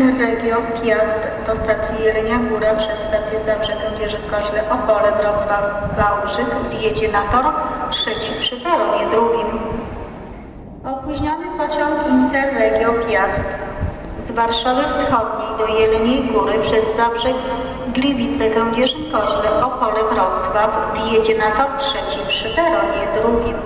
Interregio Piast do stacji Jelenia Góra przez stację Zabrze Kędzierzyn Koźle Opole Wrocław Wałbrzych wjedzie na tor trzeci przy peronie drugim. Opóźniony pociąg Interregio Piast z Warszawy Wschodniej do Jeleniej Góry przez Zabrze Gliwice Kędzierzyn Koźle Opole Wrocław wjedzie na tor trzeci przy peronie drugim.